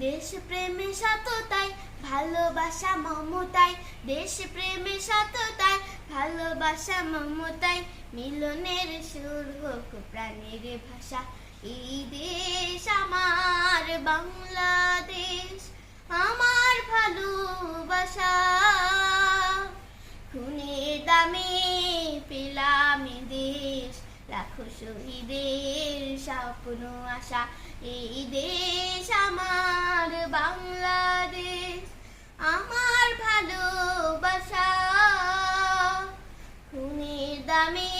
দেশ প্রেমে সততায় ভালোবাসা মমতায় দেশ প্রেমে সততায় ভালোবাসা, মমতায় মিলনের সুর হোক প্রাণের ভাষা। এই দেশ আমার, বাংলাদেশ আমার ভালোবাসা। খুনের দামে পেলাম দেশ, লাখো শহীদের স্বপ্ন আশা। এই দেশ আমার দামে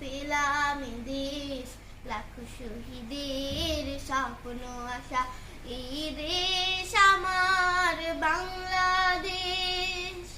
পেলাম দেশ লাখ শহীদের স্বপ্ন আশা এই বাংলাদেশ